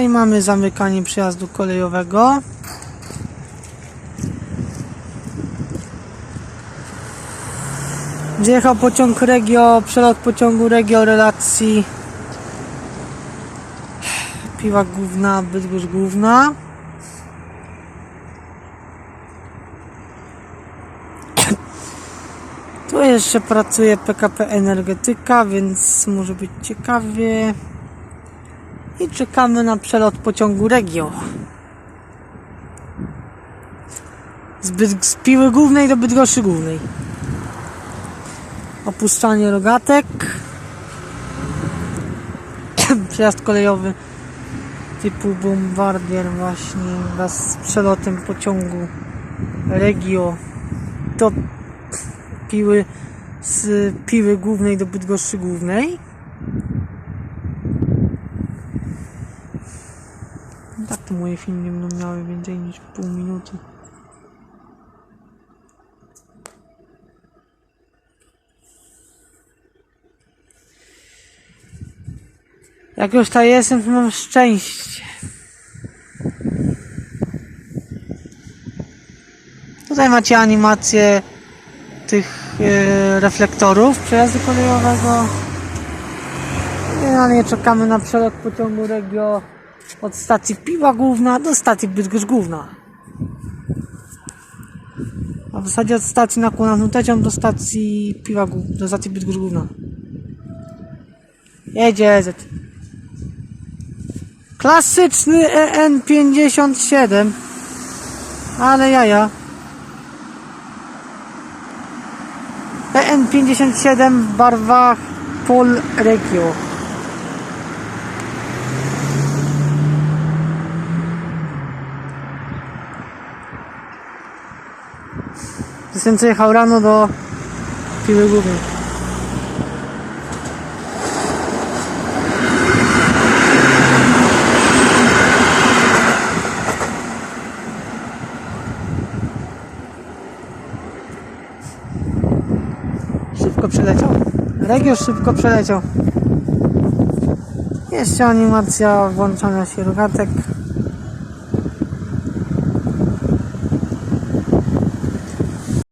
Tutaj mamy zamykanie przejazdu kolejowego. Zjechał pociąg Regio, przelot pociągu Regio relacji Piła Główna, Bydgoszcz Główna. Tu jeszcze pracuje PKP Energetyka, więc może być ciekawie. I czekamy na przelot pociągu Regio. Z, Byd- z Piły Głównej do Bydgoszczy Głównej. Opuszczanie rogatek. Przejazd kolejowy typu bombardier właśnie wraz z przelotem pociągu Regio do Piły z Piły Głównej do Bydgoszczy Głównej. To moje filmy nie będą miały więcej niż pół minuty. Jak już tutaj jestem, to mam szczęście. Tutaj macie animację tych e, reflektorów przejazdu kolejowego. Generalnie czekamy na przelot pociągu Regio od stacji Piła Główna do stacji Bydgoszcz Główna. A w zasadzie od stacji Nakłona Nutecią do stacji Główna, do stacji Bydgoszcz Główna. Jedzie Z. Klasyczny E EN57. Ale jaja. EN57 w barwach Pol Regio. Jestem jechał rano do Piły Głównej. Szybko przeleciał. Regio szybko przeleciał. Jeszcze animacja włączania się rogatek.